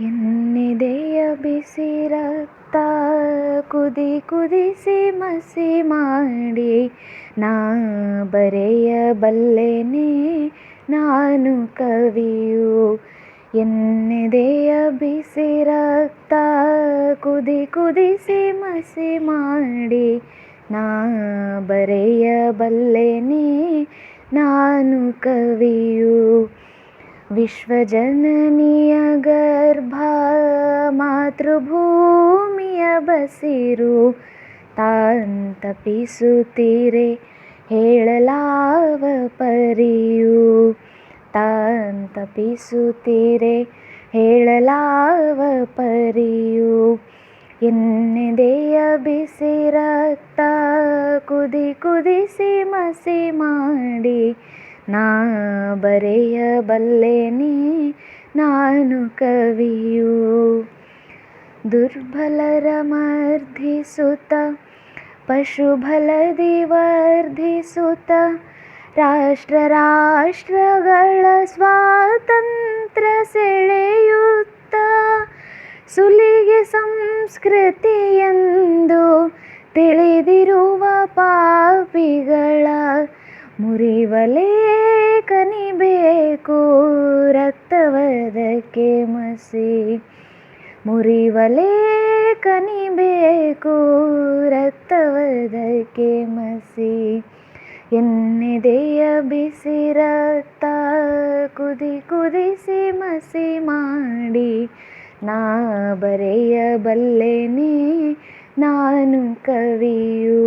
ಎನ್ನೆದೆಯ ಬಿಸಿ ರಕ್ತ ಕುದಿ ಕುದಿಸಿ ಮಸಿ ಮಾಡಿ, ನಾ ಬರೆಯಬಲ್ಲೆನೆ ನಾನು ಕವಿಯು. ಎನ್ನೆದೆಯ ಬಿಸಿ ರಕ್ತ ಕುದಿ ಕುದಿಸಿ ಮಸಿ ಮಾಡಿ, ನಾ ಬರೆಯಬಲ್ಲೆನೆ ನಾನು ಕವಿಯು. ವಿಶ್ವಜನನಿಯ ಗರ್ಭ ಮಾತೃಭೂಮಿಯ ಬಸಿರು ತಾಂತಪಿಸುತ್ತೀರೆ ಹೇಳಲಾವ ಪರಿಯು ತಾಂತಪಿಸುತ್ತೀರೆ ಹೇಳಲಾವ ಪರಿಯು ಎನ್ನೆದೆಯ ಬಿಸಿ ರಕ್ತ ಕುದಿ ಕುದಿಸಿ ಮಸಿ ಮಾಡಿ ನಾ ಬರೆಯಬಲ್ಲೆನೆ ನಾನು ಕವಿಯು. ದುರ್ಬಲರ ಮರ್ಧಿಸುತ್ತ, ಪಶುಬಲದಿ ವರ್ಧಿಸುತ್ತ ರಾಷ್ಟ್ರ ರಾಷ್ಟ್ರಗಳ ಸ್ವಾತಂತ್ರ್ಯ ಸೆಳೆಯುತ್ತ, ಸುಲಿಗೆ ಸಂಸ್ಕೃತಿಯೆಂದು ತಿಳಿದಿರುವ ಪಾಪಿಗಳ ಮುರಿವಲೇ ರಕ್ತವದಕ್ಕೆ ಮಸಿ ಮುರಿವಲೇ ಕನಿಬೇಕು ರಕ್ತವದಕ್ಕೆ ಮಸಿ ಎನ್ನೆದೆಯ ಬಿಸಿ ರಕ್ತ ಕುದಿ ಕುದಿಸಿ ಮಸಿ ಮಾಡಿ ನಾ ಬರೆಯಬಲ್ಲೆನೆ ನಾನು ಕವಿಯು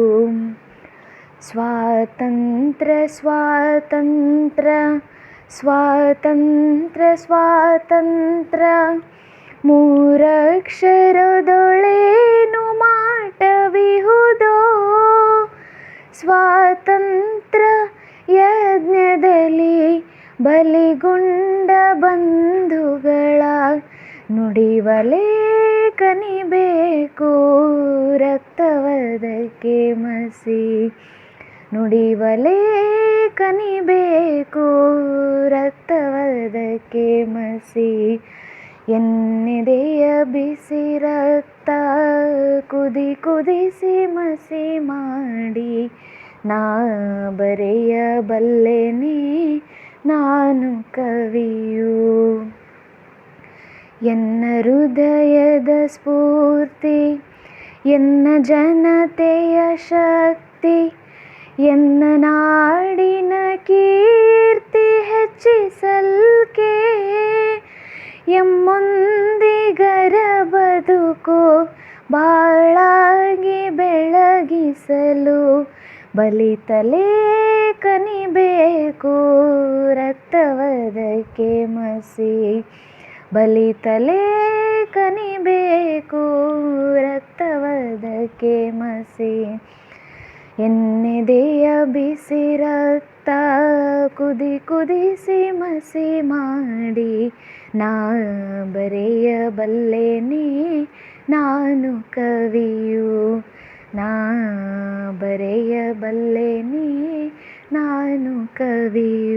ಸ್ವಾತಂತ್ರ್ಯ ಸ್ವಾತಂತ್ರ್ಯ ಸ್ವಾತಂತ್ರ್ಯ ಸ್ವಾತಂತ್ರ್ಯ. ಮೂರಕ್ಷರದೊಳೇನು ಮಾಟವಿಹುದೋ? ಸ್ವಾತಂತ್ರ್ಯ ಯಜ್ಞದಲ್ಲಿ ಬಲಿಗುಂಡ ಬಂಧುಗಳ ನುಡಿವಲೇ ಕನಿಬೇಕು ರಕ್ತವದಕ್ಕೆ ಮಸಿ ನುಡಿವಲೇ ಕನಿಬೇಕು ರಕ್ತವದಕ್ಕೆ ಮಸಿ ಎನ್ನೆದೆಯ ಬಿಸಿ ರಕ್ತ ಕುದಿ ಕುದಿಸಿ ಮಸಿ ಮಾಡಿ ನಾ ಬರೆಯಬಲ್ಲೆನೆ ನಾನು ಕವಿಯು ಎನ್ನ ಹೃದಯದ ಸ್ಫೂರ್ತಿ ಎನ್ನ ಜನತೆಯ ಶಕ್ತಿ ಎನ್ನ ನಾಡಿನ ಕೀರ್ತಿ ಹೆಚ್ಚಿಸಲ್ಕೆ ಎಮ್ಮೊಂದಿಗರ ಬದುಕು ಬಾಳಾಗಿ ಬೆಳಗಿಸಲು ಬಲಿತಲೇ ಕನಿಬೇಕು ರಕ್ತವದಕ್ಕೆ ಮಸಿ ಬಲಿತಲೇ ಕನಿಬೇಕು ರಕ್ತವದಕ್ಕೆ ಮಸಿ ಎನ್ನೆದೆಯ ಬಿಸಿ ರಕ್ತ ಕುದಿ ಕುದಿಸಿ ಮಸಿ ಮಾಡಿ ನಾ ನೀ ನಾನು ಕವಿಯು ನಾ ನೀ ನಾನು ಕವಿಯು.